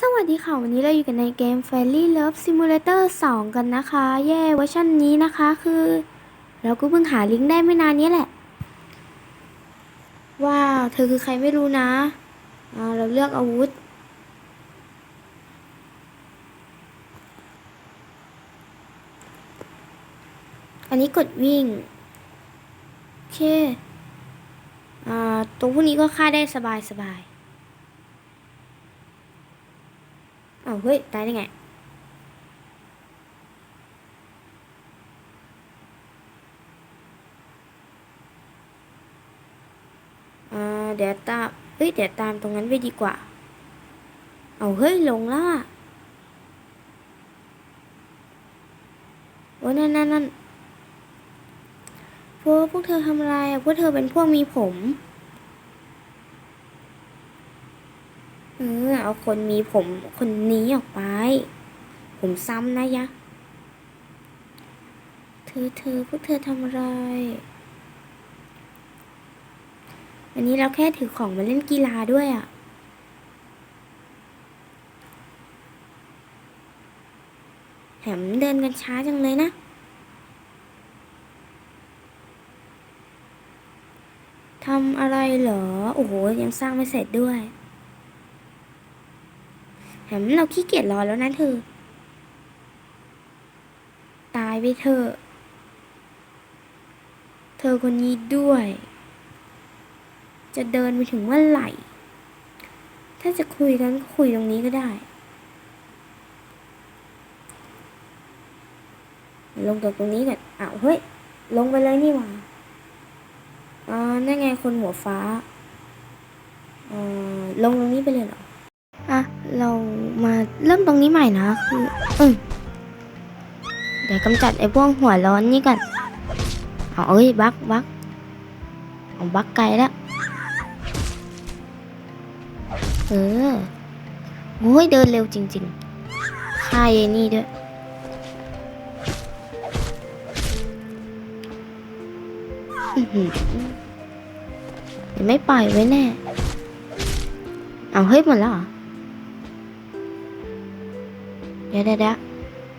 สวัสดีค่ะ วันนี้เราอยู่กันในเกม Fairy Love Simulator 2 กันนะคะเย่เวอร์ชันนี้นะคะคือ เราก็เพิ่งหาลิงก์ได้ไม่นานนี้แหละ ว้าว เธอคือใครไม่รู้นะอ่าเราเลือกอาวุธ อันนี้กดวิ่ง โอเค อ่าตรงพวกนี้ก็ฆ่าได้สบายสบาย อ้าวเฮ้ย ตายได้ไง เดี๋ยวตามเฮ้ย เดี๋ยวตามตรงนั้นไปดีกว่า เอาเฮ้ย ลงแล้วอะโอ้ยนั่นนั่นนั่นพวกพวกเธอทำอะไร พวกเธอเป็นพวกมีผม เอาคนมีผมคนนี้ออกไป ผมซ้ำนะยะ เธอเธอพวกเธอทำอะไร วันนี้เราแค่ถือของมาเล่นกีฬาด้วยอะ่ะแถมเดินกันช้าจังเลยนะ ทำอะไรเหรอ โอ้โห ยังสร้างไม่เสร็จด้วย แถมเราขี้เกียจรอแล้วนะเธอ ตายไปเถอเธอคนนี้ด้วย จะเดินไปถึงเมื่อไหร่ ถ้าจะคุยกันก็คุยตรงนี้ก็ได้ ลงจากตรงนี้ก่อนอ้าวเฮ้ย ลงไปเลยนี่หว่าอ๋อนั่นไงคนหัวฟ้าเอ่อลงตรงนี้ไปเลยเหรอ เรามาเริ่มตรงนี้ใหม่นะคือเออเดี๋ยวกำจัดไอ้พวกหัวร้อนนี่ก่อนเอาเอ้ยบักบักเอาบักไกลแล้วเออโอ้ยเดินเร็วจริงๆค่ายไอ้นี่ด้วยอือหือเดี๋ยวไม่ปล่อยไว้แน่ เอาเฮ้ยหมดแล้วเหรอ ดี๋ยวเดี๋ยวเดี๋ยว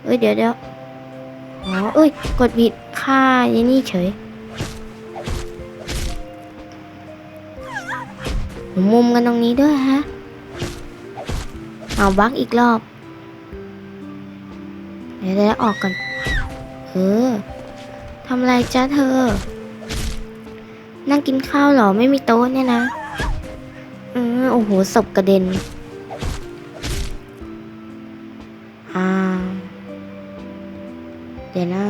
เอ้ยเดี๋ยวเดี๋ยวอ๋อเอ้ย กดผิดค่ายันี่เฉยมุมกันตรงนี้ด้วยฮะ เอาบักอีกรอบ เดี๋ยวเดี๋ยวออกก่อนเออทำไรจ้าเธอ นั่งกินข้าวหรอไม่มีโต๊ะเนี่ยนะเออโอ้โหศพกระเด็น ดี๋ยวนะ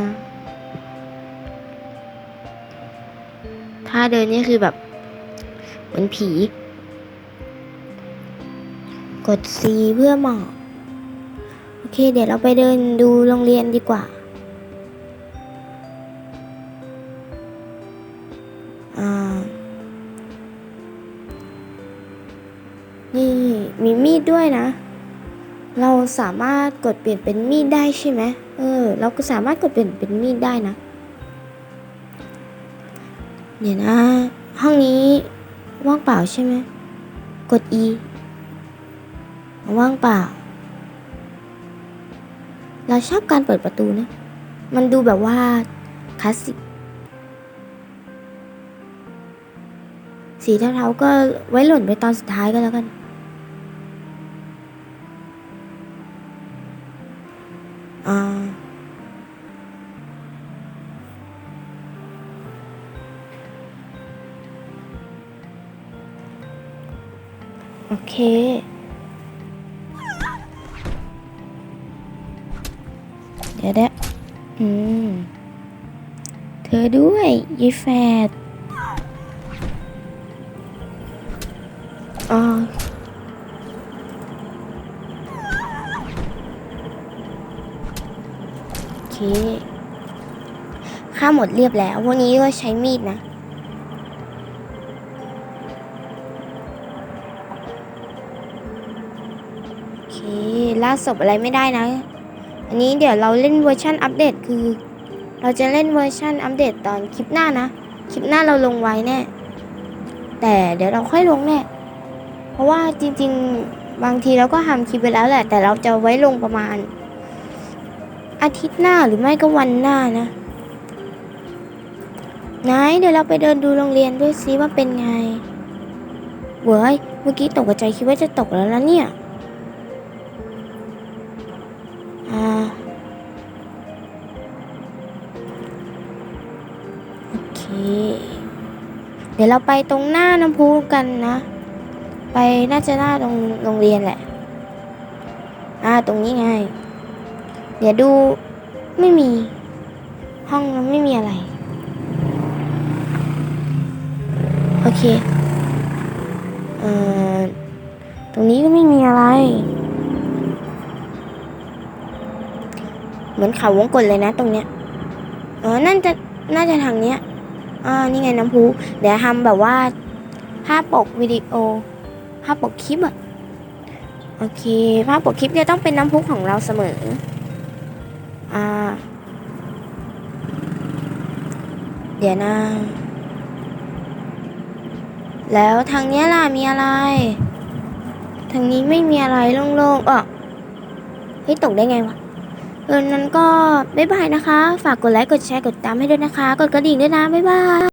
ถ้าเดินนี่คือแบบ เหมือนผี กด C เพื่อหมอบโอเค เดี๋ยวเราไปเดินดูโรงเรียนดีกว่าอ่านี่มีมีดด้วยนะ เราสามารถกดเปลี่ยนเป็นมีดได้ใช่ไหม เออ เราก็สามารถกดเปลี่ยนเป็นมีดได้นะ เดี๋ยวนะ ห้องนี้ว่างเปล่าใช่ไหม กด E ว่างเปล่า เราชอบการเปิดประตูนะ มันดูแบบว่าคลาสสิก สีเทาๆก็ไว้หล่นไปตอนสุดท้ายก็แล้วกัน โอเคเดี๋ยวเดี๋ยวอืม เธอด้วยยีแฟดอ๋อโอ เคฆ่าหมดเรียบแล้ว วันนี้ก็ใช้มีดนะ โอเคล่าศพอะไรไม่ได้นะ อันนี้เดี๋ยวเราเล่นเวอร์ชันอัปเดตคือ เราจะเล่นเวอร์ชันอัปเดตตอนคลิปหน้านะ คลิปหน้าเราลงไว้แน่แต่เดี๋ยวเราค่อยลงแน่เพราะว่าจริง ๆ บางทีเราก็ทำคลิปไปแล้วแหละ แต่เราจะไว้ลงประมาณ อาทิตย์หน้าหรือไม่ก็วันหน้านะไหนเดี๋ยวเราไปเดินดูโรงเรียนด้วยซิว่าเป็นไงเว้ยเมื่อกี้ตกใจคิดว่าจะตกแล้วนะเนี่ยอ่าโอเค เดี๋ยวเราไปตรงหน้าน้ำพุกันนะ ไปน่าจะหน้าตรงโรงเรียนแหละ อ่า ตรงนี้ไง เดี๋ยวดูไม่มี ห้องมันไม่มีอะไร โอเค เอ่อ ตรงนี้ก็ไม่มีอะไร เหมือนเขาวงกลเลยนะตรงเนี้ยเออน่าจะน่าจะทางเนี้ยอ่านี่ไงน้ำพุเดี๋ยวทำแบบว่าภาพปกวิดีโอ ภาพปกคลิปอะโอเค ภาพปกคลิปจะต้องเป็นน้ำพุของเราเสมอ อ่า เดี๋ยวนะ แล้วทางเนี้ยล่ะมีอะไร ทางนี้ไม่มีอะไรโล่งๆอะเฮ้ยตกได้ไงวะเออนั้นก็บ๊ายบายนะคะ ฝากกดไลค์ กดแชร์ กดติดตามให้ด้วยนะคะ กดกระดิ่งด้วยนะ บ๊ายบาย